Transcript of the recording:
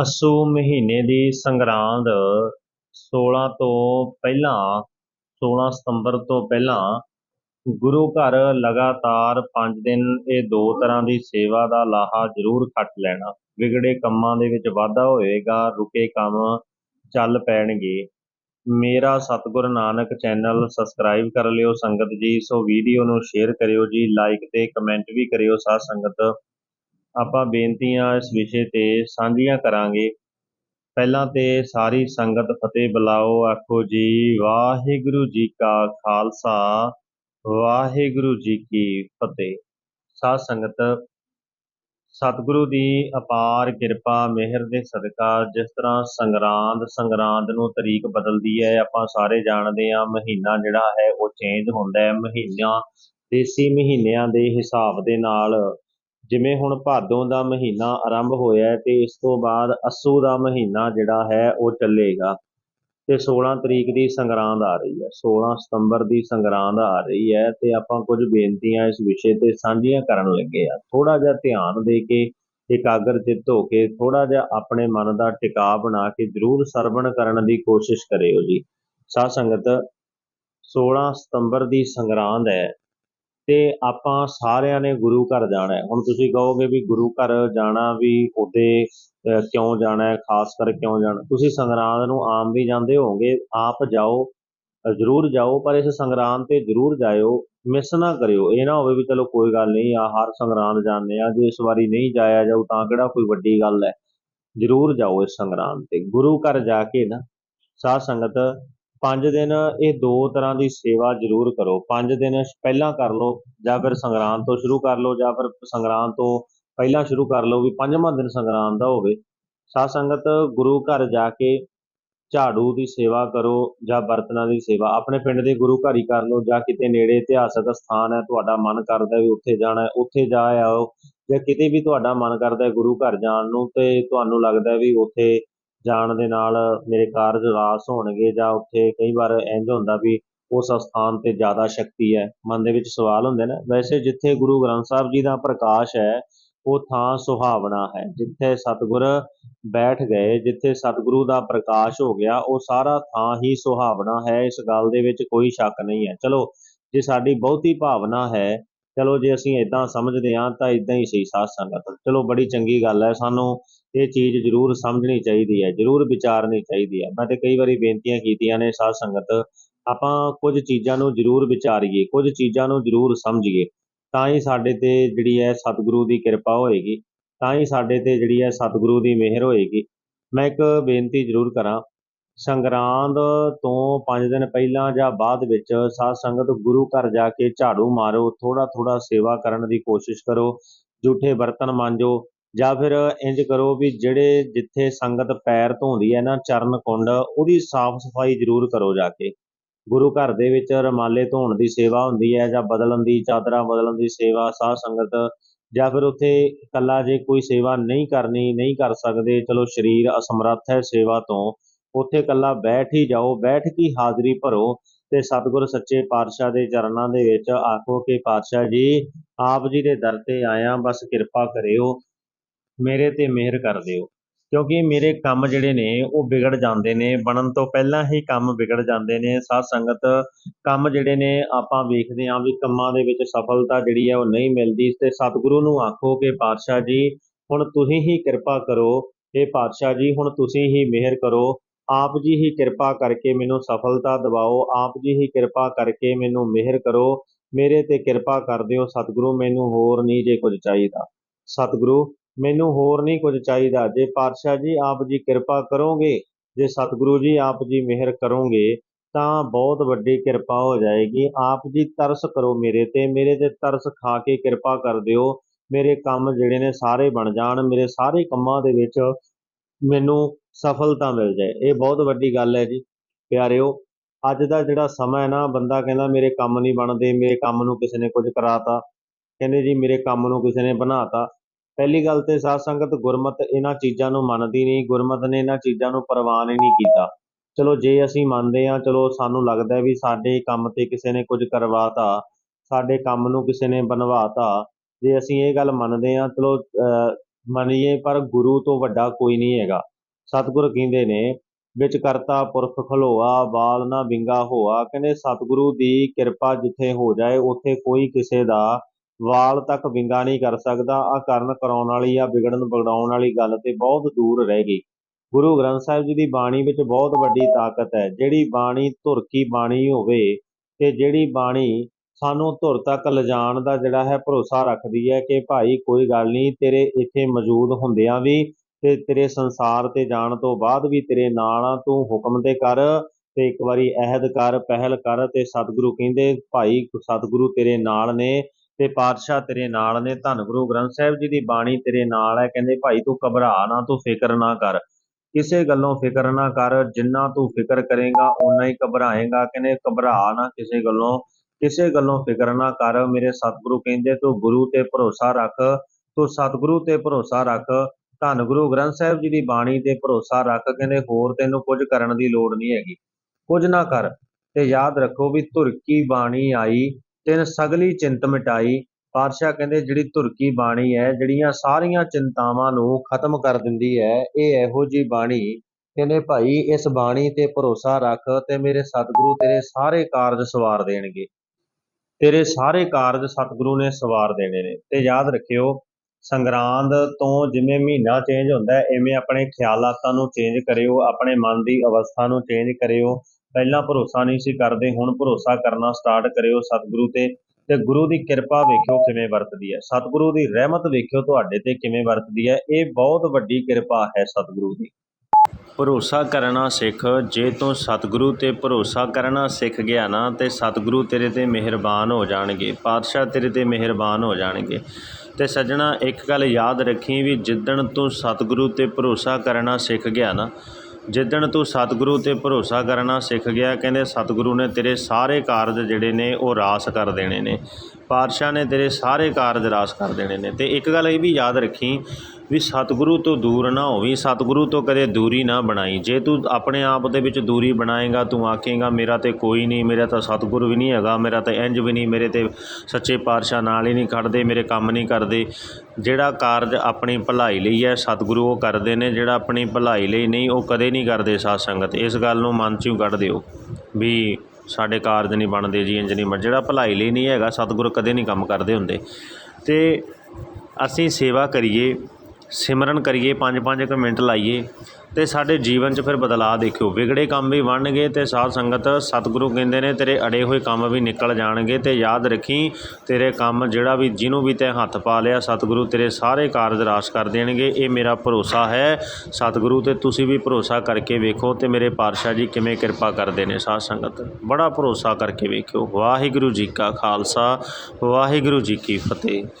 ਅੱਸੂ ਮਹੀਨੇ ਦੀ ਸੰਗਰਾਂਦ 16 ਤੋਂ ਪਹਿਲਾਂ 16 ਸਤੰਬਰ ਤੋਂ ਪਹਿਲਾਂ ਗੁਰੂ ਘਰ ਲਗਾਤਾਰ 5 ਦਿਨ ਇਹ ਦੋ ਤਰ੍ਹਾਂ ਦੀ ਸੇਵਾ ਦਾ ਲਾਹਾ ਜ਼ਰੂਰ ਖੱਟ ਲੈਣਾ। ਵਿਗੜੇ ਕੰਮਾਂ ਦੇ ਵਿੱਚ ਵਾਧਾ ਹੋਏਗਾ, ਰੁਕੇ ਕੰਮ ਚੱਲ ਪੈਣਗੇ। ਮੇਰਾ ਸਤਿਗੁਰ ਨਾਨਕ ਚੈਨਲ ਸਬਸਕ੍ਰਾਈਬ ਕਰ ਲਿਓ ਸੰਗਤ ਜੀ ਸੋ ਵੀਡੀਓ ਨੂੰ ਸ਼ੇਅਰ ਕਰਿਓ ਜੀ ਲਾਈਕ ਤੇ ਕਮੈਂਟ ਵੀ ਕਰਿਓ ਸਾਧ ਸੰਗਤ। ਆਪਾਂ ਬੇਨਤੀਆਂ ਇਸ ਵਿਸ਼ੇ ਤੇ ਸਾਂਝੀਆਂ ਕਰਾਂਗੇ। ਪਹਿਲਾਂ ਤੇ ਸਾਰੀ ਸੰਗਤ ਫਤਿਹ ਬੁਲਾਓ, ਆਖੋ ਜੀ, ਵਾਹਿਗੁਰੂ ਜੀ ਕਾ ਖਾਲਸਾ, ਵਾਹਿਗੁਰੂ ਜੀ ਕੀ ਫਤਿਹ। ਸਾਧ ਸੰਗਤ, ਸਤਿਗੁਰੂ ਦੀ ਅਪਾਰ ਕਿਰਪਾ, ਮਿਹਰ ਦੇ ਸਦਕਾ ਜਿਸ ਤਰ੍ਹਾਂ ਸੰਗਰਾਂਦ ਸੰਗਰਾਂਦ ਨੂੰ ਤਰੀਕ ਬਦਲਦੀ ਹੈ, ਆਪਾਂ ਸਾਰੇ ਜਾਣਦੇ ਹਾਂ, ਮਹੀਨਾ ਜਿਹੜਾ ਹੈ ਉਹ ਚੇਂਜ ਹੁੰਦਾ ਹੈ। ਮਹੀਨਾ ਦੇਸੀ ਮਹੀਨਿਆਂ ਦੇ ਹਿਸਾਬ ਦੇ ਨਾਲ ਜਿਵੇਂ ਹੁਣ ਭਾਦੋਂ ਦਾ ਮਹੀਨਾ ਆਰੰਭ ਹੋਇਆ ਹੈ ਤੇ ਇਸ ਤੋਂ ਬਾਅਦ ਅੱਸੂ ਦਾ ਮਹੀਨਾ ਜਿਹੜਾ ਹੈ ਉਹ ਚੱਲੇਗਾ। ਤੇ 16 ਤਰੀਕ ਦੀ ਸੰਗਰਾਂਦ ਆ ਰਹੀ ਹੈ 16 ਸਤੰਬਰ ਦੀ ਸੰਗਰਾਂਦ ਆ ਰਹੀ ਹੈ ਤੇ ਆਪਾਂ ਕੁਝ ਬੇਨਤੀਆਂ ਇਸ ਵਿਸ਼ੇ ਤੇ ਸਾਂਝੀਆਂ ਕਰਨ ਲੱਗੇ ਆ ਥੋੜਾ ਜਿਹਾ ਧਿਆਨ ਦੇ ਕੇ, ਇਕਾਗਰ ਚਿੱਤ ਹੋ ਕੇ ਥੋੜਾ ਜਿਹਾ ਆਪਣੇ ਮਨ ਦਾ ਟਿਕਾ ਬਣਾ ਕੇ ਜਰੂਰ ਸਰਵਣ ਕਰਨ ਦੀ ਕੋਸ਼ਿਸ਼ ਕਰਿਓ ਜੀ। ਸਾਧ ਸੰਗਤ 16 ਸਤੰਬਰ ਦੀ ਸੰਗਰਾਂਦ ਹੈ ਤੇ ਆਪਾਂ ਸਾਰਿਆਂ ਨੇ ਗੁਰੂ ਘਰ ਜਾਣਾ ਹੈ। ਹੁਣ ਤੁਸੀਂ ਕਹੋਗੇ ਵੀ ਗੁਰੂ ਘਰ ਜਾਣਾ ਵੀ ਉਹਦੇ ਕਿਉਂ ਜਾਣਾ ਹੈ? ਖਾਸ ਕਰ ਕਿਉਂ ਜਾਣਾ? ਤੁਸੀਂ ਸੰਗਰਾਂਦ ਨੂੰ ਆਮ ਵੀ ਜਾਂਦੇ ਹੋਵੋਗੇ। ਆਪ ਜਾਓ ਜ਼ਰੂਰ ਜਾਓ, ਪਰ ਇਸ ਸੰਗਰਾਂਦ ਤੇ ਜ਼ਰੂਰ ਜਾਇਓ। ਮਿਸ ਨਾ ਕਰਿਓ। ਇਹ ਨਾ ਹੋਵੇ ਵੀ ਚਲੋ ਕੋਈ ਗੱਲ ਨਹੀਂ ਆ ਹਰ ਸੰਗਰਾਂਦ ਜਾਂਦੇ ਆ ਜੇ ਇਸ ਵਾਰੀ ਨਹੀਂ ਜਾਇਆ ਜਾਊ ਤਾਂ ਕਿਹੜਾ ਕੋਈ ਵੱਡੀ ਗੱਲ ਹੈ? ਜ਼ਰੂਰ ਜਾਓ ਇਸ ਸੰਗਰਾਂਦ ਤੇ। ਗੁਰੂ ਘਰ ਜਾ ਕੇ ਨਾ ਸਾਧ ਸੰਗਤ ਪੰਜ ਦਿਨ ਇਹ ਦੋ ਤਰ੍ਹਾਂ ਦੀ ਸੇਵਾ ਜ਼ਰੂਰ ਕਰੋ। ਪੰਜ ਦਿਨ ਪਹਿਲਾਂ ਕਰ ਲਓ ਜਾਂ ਫਿਰ ਸੰਗਰਾਂਦ ਤੋਂ ਸ਼ੁਰੂ ਕਰ ਲਓ ਜਾਂ ਫਿਰ ਸੰਗਰਾਂਦ ਤੋਂ ਪਹਿਲਾਂ ਸ਼ੁਰੂ ਕਰ ਲਓ ਵੀ ਪੰਜਵਾਂ ਦਿਨ ਸੰਗਰਾਂਦ ਦਾ ਹੋਵੇ। ਸਾਧ ਸੰਗਤ ਗੁਰੂ ਘਰ ਜਾ ਕੇ ਝਾੜੂ ਦੀ ਸੇਵਾ ਕਰੋ ਜਾਂ ਬਰਤਨਾਂ ਦੀ ਸੇਵਾ। ਆਪਣੇ ਪਿੰਡ ਦੇ ਗੁਰੂ ਘਰ ਹੀ ਕਰ ਲਓ ਜਾਂ ਕਿਤੇ ਨੇੜੇ ਇਤਿਹਾਸਕ ਸਥਾਨ ਹੈ, ਤੁਹਾਡਾ ਮਨ ਕਰਦਾ ਵੀ ਉੱਥੇ ਜਾਣਾ ਹੈ, ਉੱਥੇ ਜਾ ਆਓ ਜਾਂ ਕਿਤੇ ਵੀ ਤੁਹਾਡਾ ਮਨ ਕਰਦਾ ਹੈ ਗੁਰੂ ਘਰ ਜਾਣ ਨੂੰ ਤੇ ਤੁਹਾਨੂੰ ਲੱਗਦਾ ਵੀ ਉੱਥੇ ਜਾਣ ਦੇ ਨਾਲ ਮੇਰੇ ਕਾਰਜ ਰਾਸ ਹੋਣਗੇ ਜਾਂ ਉੱਥੇ ਕਈ ਵਾਰ ਇੰਝ ਹੁੰਦਾ ਵੀ ਉਸ ਸਥਾਨ ਤੇ ਜ਼ਿਆਦਾ ਸ਼ਕਤੀ ਹੈ, ਮਨ ਦੇ ਵਿੱਚ ਸਵਾਲ ਹੁੰਦੇ ਨੇ। ਵੈਸੇ ਜਿੱਥੇ ਗੁਰੂ ਗ੍ਰੰਥ ਸਾਹਿਬ ਜੀ ਦਾ ਪ੍ਰਕਾਸ਼ ਹੈ, ਉਹ ਥਾਂ ਸੁਹਾਵਣਾ ਹੈ। ਜਿੱਥੇ ਸਤਿਗੁਰ ਬੈਠ ਗਏ, ਜਿੱਥੇ ਸਤਿਗੁਰੂ ਦਾ ਪ੍ਰਕਾਸ਼ ਹੋ ਗਿਆ, ਉਹ ਸਾਰਾ ਥਾਂ ਹੀ ਸੁਹਾਵਣਾ ਹੈ। ਇਸ ਗੱਲ ਦੇ ਵਿੱਚ ਕੋਈ ਸ਼ੱਕ ਨਹੀਂ ਹੈ। ਚਲੋ, ਜੇ ਸਾਡੀ ਬਹੁਤੀ ਭਾਵਨਾ ਹੈ, ਚਲੋ ਜੇ ਅਸੀਂ ਇਦਾਂ ਸਮਝਦੇ ਹਾਂ, ਤਾਂ ਇਦਾਂ ਹੀ ਸਹੀ ਸਾਧ ਸੰਗਤ। ਚਲੋ, ਬੜੀ ਚੰਗੀ ਗੱਲ ਹੈ। ਸਾਨੂੰ ਇਹ ਚੀਜ਼ ਜ਼ਰੂਰ ਸਮਝਣੀ ਚਾਹੀਦੀ ਹੈ, ਜ਼ਰੂਰ ਵਿਚਾਰਨੀ ਚਾਹੀਦੀ ਹੈ। ਮੈਂ ਤੇ ਕਈ ਵਾਰੀ ਬੇਨਤੀਆਂ ਕੀਤੀਆਂ ਨੇ ਸਾਧ ਸੰਗਤ, ਆਪਾਂ ਕੁਝ ਚੀਜ਼ਾਂ ਨੂੰ ਜ਼ਰੂਰ ਵਿਚਾਰੀਏ, ਕੁਝ ਚੀਜ਼ਾਂ ਨੂੰ ਜ਼ਰੂਰ ਸਮਝੀਏ, ਤਾਂ ਹੀ ਸਾਡੇ ਤੇ ਜਿਹੜੀ ਹੈ ਸਤਿਗੁਰੂ ਦੀ ਕਿਰਪਾ ਹੋਏਗੀ, ਤਾਂ ਹੀ ਸਾਡੇ ਤੇ ਜਿਹੜੀ ਹੈ ਸਤਿਗੁਰੂ ਦੀ ਮਿਹਰ ਹੋਏਗੀ। ਮੈਂ ਇੱਕ ਬੇਨਤੀ ਜ਼ਰੂਰ ਕਰਾਂ, ਸੰਗਰਾਂਦ ਤੋਂ 5 ਦਿਨ ਪਹਿਲਾਂ ਜਾਂ ਬਾਅਦ ਵਿੱਚ ਸਾਧ ਸੰਗਤ ਗੁਰੂ ਘਰ ਜਾ ਕੇ ਝਾੜੂ ਮਾਰੋ ਥੋੜਾ ਥੋੜਾ ਸੇਵਾ ਕਰਨ ਦੀ ਕੋਸ਼ਿਸ਼ ਕਰੋ, ਜੂਠੇ ਬਰਤਨ ਮਾਂਜੋ ਜਾਂ ਫਿਰ ਇੰਜ ਕਰੋ ਵੀ ਜਿਹੜੇ ਜਿੱਥੇ ਸੰਗਤ ਪੈਰ ਧੋਂਦੀ ਹੈ ਨਾ, ਚਰਨ ਕੁੰਡ, ਉਹਦੀ ਸਾਫ਼ ਸਫ਼ਾਈ ਜ਼ਰੂਰ ਕਰੋ ਜਾ ਕੇ। ਗੁਰੂ ਘਰ ਦੇ ਵਿੱਚ ਰਮਾਲੇ ਧੋਣ ਦੀ ਸੇਵਾ ਹੁੰਦੀ ਹੈ ਜਾਂ ਬਦਲਣ ਦੀ, ਚਾਦਰਾਂ ਬਦਲਣ ਦੀ ਸੇਵਾ ਸਾਧ ਸੰਗਤ ਜਾਂ ਫਿਰ ਉੱਥੇ ਇਕੱਲਾ ਜੇ ਕੋਈ ਸੇਵਾ ਨਹੀਂ ਕਰਨੀ, ਨਹੀਂ ਕਰ ਸਕਦੇ, ਚਲੋ ਸਰੀਰ ਅਸਮਰੱਥ ਹੈ ਸੇਵਾ ਤੋਂ, ਉੱਥੇ ਇਕੱਲਾ ਬੈਠ ਹੀ ਜਾਓ, ਬੈਠ ਕੇ ਹਾਜ਼ਰੀ ਭਰੋ ਤੇ ਸਤਿਗੁਰ ਸੱਚੇ ਪਾਤਸ਼ਾਹ ਦੇ ਚਰਨਾਂ ਦੇ ਵਿੱਚ ਆਖੋ ਕਿ ਪਾਤਸ਼ਾਹ ਜੀ, ਆਪ ਜੀ ਦੇ ਦਰ ਤੇ ਆਇਆ, ਬਸ ਕਿਰਪਾ ਕਰਿਓ। ਮੇਰੇ ਤੇ ਮਿਹਰ ਕਰ ਦਿਓ। ਕਿਉਂਕਿ ਮੇਰੇ ਕੰਮ ਜਿਹੜੇ ਨੇ, ਉਹ ਵਿਗੜ ਜਾਂਦੇ ਨੇ। ਬਣਨ ਤੋਂ ਪਹਿਲਾਂ ਹੀ ਕੰਮ ਵਿਗੜ ਜਾਂਦੇ ਨੇ। ਸਾਧ ਸੰਗਤ, ਕੰਮ ਜਿਹੜੇ ਨੇ, ਆਪਾਂ ਵੇਖਦੇ ਹਾਂ ਵੀ ਕੰਮਾਂ ਦੇ ਵਿੱਚ ਸਫਲਤਾ ਜਿਹੜੀ ਹੈ ਉਹ ਨਹੀਂ ਮਿਲਦੀ। ਤੇ ਸਤਿਗੁਰੂ ਨੂੰ ਆਖੋ ਕਿ ਪਾਤਸ਼ਾਹ ਜੀ, ਹੁਣ ਤੁਸੀਂ ਹੀ ਕਿਰਪਾ ਕਰੋ। ਇਹ ਪਾਤਸ਼ਾਹ ਜੀ, ਹੁਣ ਤੁਸੀਂ ਹੀ ਮਿਹਰ ਕਰੋ। ਆਪ ਜੀ ਹੀ ਕਿਰਪਾ ਕਰਕੇ ਮੈਨੂੰ ਸਫਲਤਾ ਦਿਵਾਓ। ਆਪ ਜੀ ਹੀ ਕਿਰਪਾ ਕਰਕੇ ਮੈਨੂੰ ਮਿਹਰ ਕਰੋ। ਮੇਰੇ ਤੇ ਕਿਰਪਾ ਕਰ ਦਿਓ। ਸਤਿਗੁਰੂ, ਮੈਨੂੰ ਹੋਰ ਨਹੀਂ ਜੇ ਕੁਝ ਚਾਹੀਦਾ। ਸਤਿਗੁਰੂ ਮੈਨੂੰ ਹੋਰ ਨਹੀਂ ਕੁਝ ਚਾਹੀਦਾ। ਜੇ ਪਾਤਸ਼ਾਹ ਜੀ, ਆਪ ਜੀ ਕਿਰਪਾ ਕਰੋਗੇ, ਜੇ ਸਤਿਗੁਰੂ ਜੀ, ਆਪ ਜੀ ਮਿਹਰ ਕਰੋਗੇ, ਤਾਂ ਬਹੁਤ ਵੱਡੀ ਕਿਰਪਾ ਹੋ ਜਾਏਗੀ। ਆਪ ਜੀ ਤਰਸ ਕਰੋ ਮੇਰੇ ਤੇ। ਮੇਰੇ ਤੇ ਤਰਸ ਖਾ ਕੇ ਕਿਰਪਾ ਕਰ ਦਿਓ। ਮੇਰੇ ਕੰਮ ਜਿਹੜੇ ਨੇ ਸਾਰੇ ਬਣ ਜਾਣ। ਮੇਰੇ ਸਾਰੇ ਕੰਮਾਂ ਦੇ ਵਿੱਚ ਮੈਨੂੰ ਸਫਲਤਾ ਮਿਲ ਜਾਏ। ਇਹ ਬਹੁਤ ਵੱਡੀ ਗੱਲ ਹੈ ਜੀ। ਪਿਆਰਿਓ, ਅੱਜ ਦਾ ਜਿਹੜਾ ਸਮਾਂ ਹੈ ਨਾ, ਬੰਦਾ ਕਹਿੰਦਾ, ਮੇਰੇ ਕੰਮ ਨਹੀਂ ਬਣਦੇ। ਮੇਰੇ ਕੰਮ ਨੂੰ ਕਿਸੇ ਨੇ ਕੁਝ ਕਰਾਤਾ। ਕਹਿੰਦੇ ਜੀ, ਮੇਰੇ ਕੰਮ ਨੂੰ ਕਿਸੇ ਨੇ ਬਣਾਤਾ। ਪਹਿਲੀ ਗੱਲ ਤੇ ਸਾਧ ਸੰਗਤ ਗੁਰਮਤ ਇਹਨਾਂ ਚੀਜ਼ਾਂ ਨੂੰ ਮੰਨਦੀ ਨਹੀਂ ਗੁਰਮਤ ਨੇ ਇਹਨਾਂ ਚੀਜ਼ਾਂ ਨੂੰ ਪ੍ਰਵਾਨ ਹੀ ਨਹੀਂ ਕੀਤਾ। ਚਲੋ ਜੇ ਅਸੀਂ ਮੰਨਦੇ ਹਾਂ ਚਲੋ ਸਾਨੂੰ ਲੱਗਦਾ ਵੀ ਸਾਡੇ ਕੰਮ ਤੇ ਕਿਸੇ ਨੇ ਕੁਝ ਕਰਵਾਤਾ ਸਾਡੇ ਕੰਮ ਨੂੰ ਕਿਸੇ ਨੇ ਬਣਵਾਤਾ। ਜੇ ਅਸੀਂ ਇਹ ਗੱਲ ਮੰਨਦੇ ਹਾਂ ਚਲੋ ਅਹ, ਮੰਨੀਏ ਪਰ ਗੁਰੂ ਤੋਂ ਵੱਡਾ ਕੋਈ ਨਹੀਂ ਹੈਗਾ। ਸਤਿਗੁਰ ਕਹਿੰਦੇ ਨੇ ਵਿੱਚ ਕਰਤਾ ਪੁਰਖ ਖਲੋਆ ਬਾਲ ਨਾ ਵਿੰਗਾ ਹੋਆ। ਕਹਿੰਦੇ ਸਤਿਗੁਰੂ ਦੀ ਕਿਰਪਾ ਜਿੱਥੇ ਹੋ ਜਾਏ ਉੱਥੇ ਕੋਈ ਕਿਸੇ ਦਾ ਵਾਲ ਤੱਕ ਵਿੰਗਾ ਨਹੀਂ ਕਰ ਸਕਦਾ। ਆ ਕਰਨ ਕਰਾਉਣ ਵਾਲੀ ਆ ਵਿਗੜਨ, ਵਿਗੜਾਉਣ ਵਾਲੀ ਗੱਲ ਤੇ ਬਹੁਤ ਦੂਰ ਰਹਿ ਗਈ। ਗੁਰੂ ਗ੍ਰੰਥ ਸਾਹਿਬ ਜੀ ਦੀ ਬਾਣੀ ਵਿੱਚ ਬਹੁਤ ਵੱਡੀ ਤਾਕਤ ਹੈ। ਜਿਹੜੀ ਬਾਣੀ ਧੁਰ ਕੀ ਬਾਣੀ ਹੋਵੇ ਤੇ ਜਿਹੜੀ ਬਾਣੀ ਸਾਨੂੰ ਧੁਰ ਤੱਕ ਲਿਜਾਣ ਦਾ ਜਿਹੜਾ ਹੈ ਭਰੋਸਾ ਰੱਖਦੀ ਹੈ ਕਿ ਭਾਈ ਕੋਈ ਗੱਲ ਨਹੀਂ, ਤੇਰੇ ਇੱਥੇ ਮੌਜੂਦ ਹੁੰਦਿਆਂ ਵੀ ਤੇ ਤੇਰੇ ਸੰਸਾਰ ਤੇ ਜਾਣ ਤੋਂ ਬਾਅਦ ਵੀ ਤੇਰੇ ਨਾਲ ਆ, ਤੂੰ ਹੁਕਮ ਤੇ ਕਰ ਤੇ ਇੱਕ ਵਾਰੀ ਅਹਿਦ ਕਰ, ਪਹਿਲ ਕਰ ਤੇ ਸਤਿਗੁਰੂ ਕਹਿੰਦੇ, ਭਾਈ ਸਤਿਗੁਰੂ ਤੇਰੇ ਨਾਲ ਨੇ ਤੇ ਪਾਤਸ਼ਾਹ ਤੇਰੇ ਨਾਲ ਨੇ, ਧੰਨ ਗੁਰੂ ਗ੍ਰੰਥ ਸਾਹਿਬ ਜੀ ਦੀ ਬਾਣੀ ਤੇਰੇ ਨਾਲ ਹੈ, ਕਹਿੰਦੇ ਭਾਈ ਤੂੰ ਘਬਰਾ ਨਾ, ਤੂੰ ਫਿਕਰ ਨਾ ਕਰ। ਕਿਸੇ ਗੱਲੋਂ ਫਿਕਰ ਨਾ ਕਰ, ਜਿੰਨਾ ਤੂੰ ਫਿਕਰ ਕਰੇਗਾ, ਓਨਾ ਹੀ ਘਬਰਾਏਗਾ, ਕਹਿੰਦੇ ਘਬਰਾ ਨਾ ਕਿਸੇ ਗੱਲੋਂ ਕਿਸੇ ਗੱਲੋਂ ਫਿਕਰ ਨਾ ਕਰ, ਮੇਰੇ ਸਤਿਗੁਰੂ ਕਹਿੰਦੇ ਤੂੰ ਗੁਰੂ ਤੇ ਭਰੋਸਾ ਰੱਖ, ਤੂੰ ਸਤਿਗੁਰੂ ਤੇ ਭਰੋਸਾ ਰੱਖ, ਧੰਨ ਗੁਰੂ ਗ੍ਰੰਥ ਸਾਹਿਬ ਜੀ ਦੀ ਬਾਣੀ ਤੇ ਭਰੋਸਾ ਰੱਖ, ਕਹਿੰਦੇ ਹੋਰ ਤੈਨੂੰ ਕੁਝ ਕਰਨ ਦੀ ਲੋੜ ਨਹੀਂ ਹੈਗੀ। ਕੁਝ ਨਾ ਕਰ ਤੇ ਯਾਦ ਰੱਖੋ ਵੀ ਧੁਰਕੀ ਬਾਣੀ ਆਈ ਤਿੰਨ ਸਗਲੀ ਚਿੰਤ ਮਿਟਾਈ। ਪਾਤਸ਼ਾਹ ਕਹਿੰਦੇ, ਜਿਹੜੀ ਧੁਰਕੀ ਬਾਣੀ ਹੈ, ਜਿਹੜੀਆਂ ਸਾਰੀਆਂ ਚਿੰਤਾਵਾਂ ਨੂੰ ਖਤਮ ਕਰ ਦਿੰਦੀ ਹੈ, ਇਹ ਇਹੋ ਜੀ ਬਾਣੀ। ਕਹਿੰਦੇ, ਭਾਈ, ਇਸ ਬਾਣੀ ਤੇ ਭਰੋਸਾ ਰੱਖ ਤੇ ਮੇਰੇ ਸਤਿਗੁਰੂ ਤੇਰੇ ਸਾਰੇ ਕਾਰਜ ਸਵਾਰ ਦੇਣਗੇ। ਤੇਰੇ ਸਾਰੇ ਕਾਰਜ ਸਤਿਗੁਰੂ ਨੇ ਸਵਾਰ ਦੇਣੇ ਨੇ। ਤੇ ਯਾਦ ਰੱਖਿਓ, ਸੰਗਰਾਂਦ ਤੋਂ ਜਿਵੇਂ ਮਹੀਨਾ ਚੇਂਜ ਹੁੰਦਾ ਹੈ, ਐਵੇਂ ਆਪਣੇ ਖਿਆਲਾਤਾਂ ਨੂੰ ਚੇਂਜ ਕਰਿਓ, ਆਪਣੇ ਮਨ ਦੀ ਅਵਸਥਾ ਨੂੰ ਚੇਂਜ ਕਰਿਓ। ਪਹਿਲਾਂ ਭਰੋਸਾ ਨਹੀਂ ਸੀ ਕਰਦੇ, ਹੁਣ ਭਰੋਸਾ ਕਰਨਾ ਸਟਾਰਟ ਕਰਿਓ ਸਤਿਗੁਰੂ ਤੇ ਤੇ ਗੁਰੂ ਦੀ ਕਿਰਪਾ ਵੇਖਿਓ ਕਿਵੇਂ ਵਰਤਦੀ ਹੈ। ਸਤਿਗੁਰੂ ਦੀ ਰਹਿਮਤ ਵੇਖਿਓ ਤੁਹਾਡੇ ਤੇ ਕਿਵੇਂ ਵਰਤਦੀ ਹੈ। ਇਹ ਬਹੁਤ ਵੱਡੀ ਕਿਰਪਾ ਹੈ ਸਤਿਗੁਰੂ ਦੀ। ਭਰੋਸਾ ਕਰਨਾ ਸਿੱਖ, ਜੇ ਤੂੰ ਸਤਿਗੁਰੂ ਤੇ ਭਰੋਸਾ ਕਰਨਾ ਸਿੱਖ ਗਿਆ ਨਾ, ਤੇ ਸਤਿਗੁਰੂ ਤੇਰੇ ਤੇ ਮਿਹਰਬਾਨ ਹੋ ਜਾਣਗੇ, ਪਾਤਸ਼ਾਹ ਤੇਰੇ ਤੇ ਮਿਹਰਬਾਨ ਹੋ ਜਾਣਗੇ। ਤੇ ਸੱਜਣਾ, ਇੱਕ ਗੱਲ ਯਾਦ ਰੱਖੀ ਵੀ ਜਿੱਦਣ ਤੂੰ ਸਤਿਗੁਰੂ ਤੇ ਭਰੋਸਾ ਕਰਨਾ ਸਿੱਖ ਗਿਆ ਨਾ ਜਿੱਦਣ ਤੂੰ ਸਤਿਗੁਰੂ ਤੇ ਭਰੋਸਾ ਕਰਨਾ ਸਿੱਖ ਗਿਆ, ਕਹਿੰਦੇ ਸਤਿਗੁਰੂ ਨੇ ਤੇਰੇ ਸਾਰੇ ਕਾਰਜ ਜਿਹੜੇ ਨੇ ਉਹ ਰਾਸ ਕਰ ਦੇਣੇ ਨੇ। ਪਾਤਸ਼ਾਹ ਨੇ ਤੇਰੇ ਸਾਰੇ ਕਾਰਜ ਰਾਸ ਕਰ ਦੇਣੇ ਨੇ। ਤੇ ਇੱਕ ਗੱਲ ਇਹ ਵੀ ਯਾਦ ਰੱਖੀ ਵੀ ਸਤਿਗੁਰੂ ਤੋਂ ਦੂਰ ਨਾ ਹੋਵੀਂ, ਸਤਿਗੁਰੂ ਤੋਂ ਕਦੇ ਦੂਰੀ ਨਾ ਬਣਾਈ। ਜੇ ਤੂੰ ਆਪਣੇ ਆਪ ਦੇ ਵਿੱਚ ਦੂਰੀ ਬਣਾਏਗਾ, ਤੂੰ ਆਖੇਗਾ, ਮੇਰਾ ਤੇ ਕੋਈ ਨਹੀਂ, ਮੇਰਾ ਤਾਂ ਸਤਿਗੁਰੂ ਵੀ ਨਹੀਂ ਹੈਗਾ, ਮੇਰਾ ਤਾਂ ਇੰਜ ਵੀ ਨਹੀਂ, ਮੇਰੇ ਤੇ ਸੱਚੇ ਪਾਤਸ਼ਾਹ ਨਾਲ ਹੀ ਨਹੀਂ ਖੜਦੇ, ਮੇਰੇ ਕੰਮ ਨਹੀਂ ਕਰਦੇ। ਜਿਹੜਾ ਕਾਰਜ ਆਪਣੀ ਭਲਾਈ ਲਈ ਹੈ, ਸਤਿਗੁਰੂ ਉਹ ਕਰਦੇ ਨੇ, ਜਿਹੜਾ ਆਪਣੀ ਭਲਾਈ ਲਈ ਨਹੀਂ, ਉਹ ਕਦੇ ਨਹੀਂ ਕਰਦੇ ਸਾਧ ਸੰਗਤ ਇਸ ਗੱਲ ਨੂੰ ਮਨ ਚੋਂ ਕੱਢ ਦਿਓ ਵੀ ਸਾਡੇ ਕਾਰਜ ਨਹੀਂ ਬਣਦੇ ਜੀ ਇੰਜ ਨਹੀਂ ਬਣ। ਜਿਹੜਾ ਭਲਾਈ ਲਈ ਨਹੀਂ ਹੈਗਾ, ਸਤਿਗੁਰੂ ਕਦੇ ਨਹੀਂ ਕੰਮ ਕਰਦੇ ਹੁੰਦੇ। ਤੇ ਅਸੀਂ ਸੇਵਾ ਕਰੀਏ ਸਿਮਰਨ ਕਰੀਏ 5-5 ਕੁ ਮਿੰਟ ਲਾਈਏ ਅਤੇ ਸਾਡੇ ਜੀਵਨ 'ਚ ਫਿਰ ਬਦਲਾਅ ਦੇਖਿਓ। ਵਿਗੜੇ ਕੰਮ ਵੀ ਬਣਨਗੇ ਅਤੇ ਸਾਧ ਸੰਗਤ ਸਤਿਗੁਰੂ ਕਹਿੰਦੇ ਨੇ, ਤੇਰੇ ਅੜੇ ਹੋਏ ਕੰਮ ਵੀ ਨਿਕਲ ਜਾਣਗੇ ਅਤੇ ਯਾਦ ਰੱਖੀ, ਤੇਰੇ ਕੰਮ ਜਿਹੜਾ ਵੀ ਜਿਹਨੂੰ ਵੀ ਤੈਂ ਹੱਥ ਪਾ ਲਿਆ, ਸਤਿਗੁਰੂ ਤੇਰੇ ਸਾਰੇ ਕਾਰਜ ਰਾਸ ਕਰ ਦੇਣਗੇ। ਇਹ ਮੇਰਾ ਭਰੋਸਾ ਹੈ। ਸਤਿਗੁਰੂ ਤੇ ਤੁਸੀਂ ਵੀ ਭਰੋਸਾ ਕਰਕੇ ਵੇਖੋ ਅਤੇ ਮੇਰੇ ਪਾਤਸ਼ਾਹ ਜੀ ਕਿਵੇਂ ਕਿਰਪਾ ਕਰਦੇ ਨੇ ਸਾਧ ਸੰਗਤ। ਬੜਾ ਭਰੋਸਾ ਕਰਕੇ ਵੇਖਿਓ। ਵਾਹਿਗੁਰੂ ਜੀ ਕਾ ਖਾਲਸਾ, ਵਾਹਿਗੁਰੂ ਜੀ ਕੀ ਫਤਿਹ।